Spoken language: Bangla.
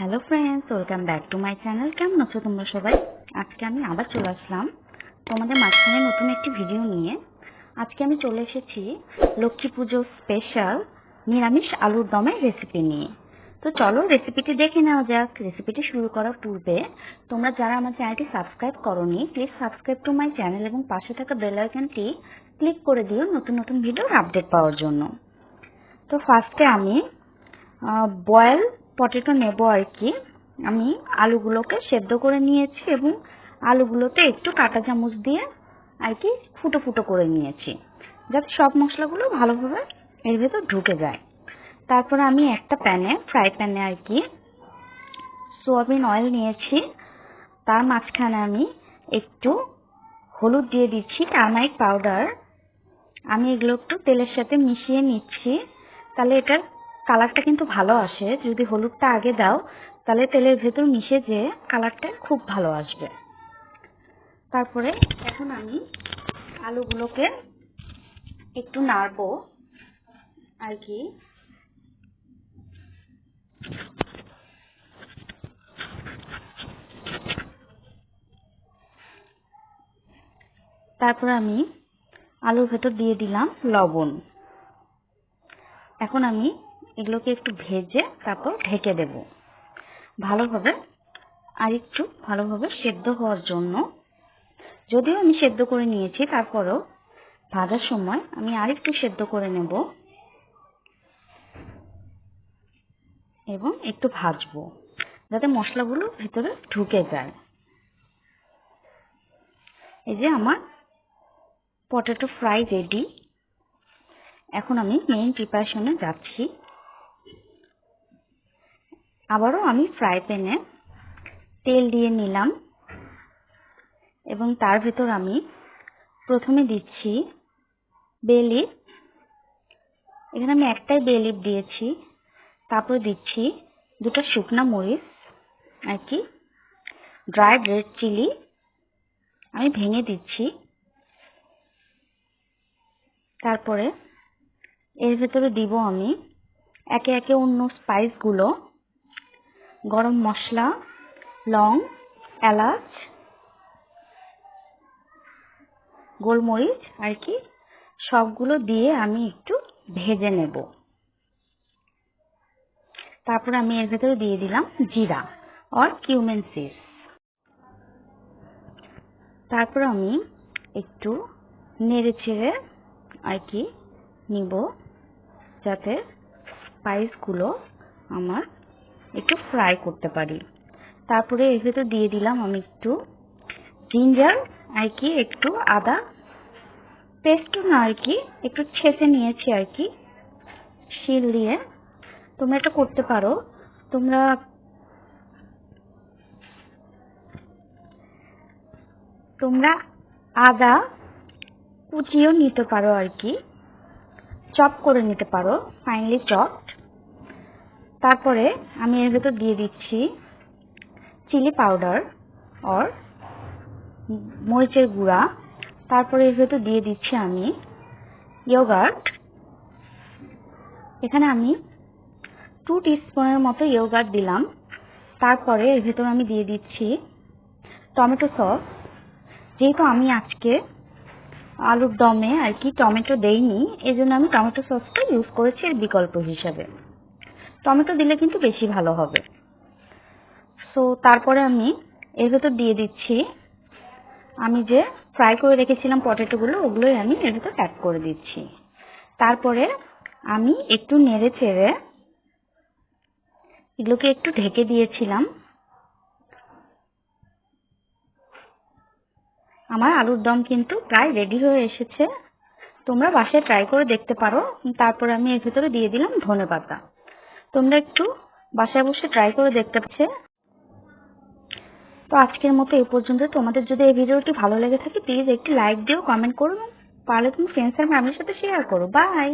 Hello friends welcome back to my channel কেমন আছো তোমরা সবাই? আজকে আমি আবার চলে আসলাম তোমাদের মাঝখানে নতুন একটি ভিডিও নিয়ে। আজকে আমি চলে এসেছি লক্ষ্মী পুজো স্পেশাল নিরামিষ আলুর দমের রেসিপি নিয়ে। তো চলো রেসিপিটি দেখে নেওয়া যাক। রেসিপিটি শুরু করার পূর্বে তোমরা যারা আমার চ্যানেলটি সাবস্ক্রাইব করনি please subscribe to my channel এবং পাশে থাকা বেল আইকনটি ক্লিক করে দিও নতুন নতুন ভিডিওর আপডেট পাওয়ার জন্য। তো ফার্স্টে আমি বয়েল পটেটো নেব আর কি। আমি আলুগুলোকে সেদ্ধ করে নিয়েছি এবং আলুগুলোতে একটু কাঁটা চামচ দিয়ে আর কি ফুটো ফুটো করে নিয়েছি, যাতে সব মশলাগুলো ভালোভাবে এর ভেতর ঢুকে যায়। তারপর আমি একটা প্যানে, ফ্রাই প্যানে আর কি, সোয়াবিন অয়েল নিয়েছি। তার মাঝখানে আমি একটু হলুদ দিয়ে দিচ্ছি, টার্মারিক পাউডার। আমি এগুলো একটু তেলের সাথে মিশিয়ে নিচ্ছি। তাহলে এটার কালারটা কিন্তু ভালো আসে। যদি হলুদটা আগে দাও, তাহলে তেলের ভেতর মিশে যেয়ে কালারটা খুব ভালো আসবে। তারপরে এখন আমি আলুগুলোকে একটু নাড়বো। আর কি? তারপর আমি আলুর ভেতর দিয়ে দিলাম লবণ। এখন আমি এগুলোকে একটু ভেজে তারপর ঢেকে দেব। ভালোভাবে আর একটু ভালোভাবে সেদ্ধ হওয়ার জন্য। যদিও আমি সেদ্ধ করে নিয়েছি, তারপরেও ভাজার সময় আমি আরেকটু সেদ্ধ করে নেব এবং একটু ভাজবো, যাতে মশলাগুলো ভিতরে ঢুকে যায়। এই যে আমার পটেটো ফ্রাই রেডি। এখন আমি মেইন প্রিপারেশনে যাচ্ছি। আবারও আমি ফ্রাই প্যানে তেল দিয়ে নিলাম এবং তার ভেতর আমি প্রথমে দিচ্ছি বেলিপ এখানে আমি একটাই বেলিপ দিয়েছি, তারপর দিচ্ছি দুটো শুকনো মরিচ আর কি ড্রাইড রেড চিলি আমি ভেঙে দিচ্ছি। তারপরে এর ভেতরে দিব আমি একে একে অন্য স্পাইসগুলো গরম মশলা, লং, এলাচ, গোলমরিচ, আর কি, সবগুলো দিয়ে আমি একটু ভেজে নেব। তারপর আমি এর ভেতরে দিয়ে দিলাম জিরা অর কিউমেন সিডস তারপর আমি একটু নেড়ে চেড়ে আর কি নিব, যাতে স্পাইসগুলো আমার একটু ফ্রাই করতে পারি। তারপরে এর ভেতর দিয়ে দিলাম আমি একটু জিঞ্জার আর কি একটু আদা। পেস্টও না, আর কি একটু ছেঁচে নিয়েছি, আর কি। শিল দিয়ে। তোমরা এটা করতে পারো। তোমরা তোমরা আদা কুচিও নিতে পারো, আর কি। চপ করে নিতে পারো ফাইনলি চপ। তারপরে আমি এর ভেতর দিয়ে দিচ্ছি চিলি পাউডার অর মরিচের গুঁড়া। তারপরে এর ভেতর দিয়ে দিচ্ছি আমি ইয়োগার্ট। এখানে আমি টু টিস্পুনের মতো ইয়োগার্ট দিলাম। তারপরে এর ভেতর আমি দিয়ে দিচ্ছি টমেটো সস। যেহেতু আমি আজকে আলুর দমে আর কি টমেটো দেইনি এই জন্য আমি টমেটো সসটা ইউজ করেছি এর বিকল্প হিসাবে। টমেটো দিলে কিন্তু বেশি ভালো হবে। সো তারপরে আমি এর ভেতর দিয়ে দিচ্ছি। আমি যে ফ্রাই করে রেখেছিলাম পটেটোগুলো ওগুলোই আমি এর ভেতর অ্যাড করে দিচ্ছি। তারপরে আমি একটু নেড়ে চেড়ে এগুলোকে একটু ঢেকে দিয়েছিলাম। আমার আলুর দম কিন্তু প্রায় রেডি হয়ে এসেছে। তোমরা বাসায় ট্রাই করে দেখতে পারো। তারপরে আমি এর ভেতরে দিয়ে দিলাম ধনে পাতা। তোমরা একটু বাসায় বসে ট্রাই করে দেখতে পাচ্ছে। তো আজকের মতো এই পর্যন্ত। তোমাদের যদি এই ভিডিওটি ভালো লেগে থাকে প্লিজ একটি লাইক দিও কমেন্ট করো পারলে তুমি ফ্রেন্ডস আর ফ্যামিলির সাথে শেয়ার করো। বাই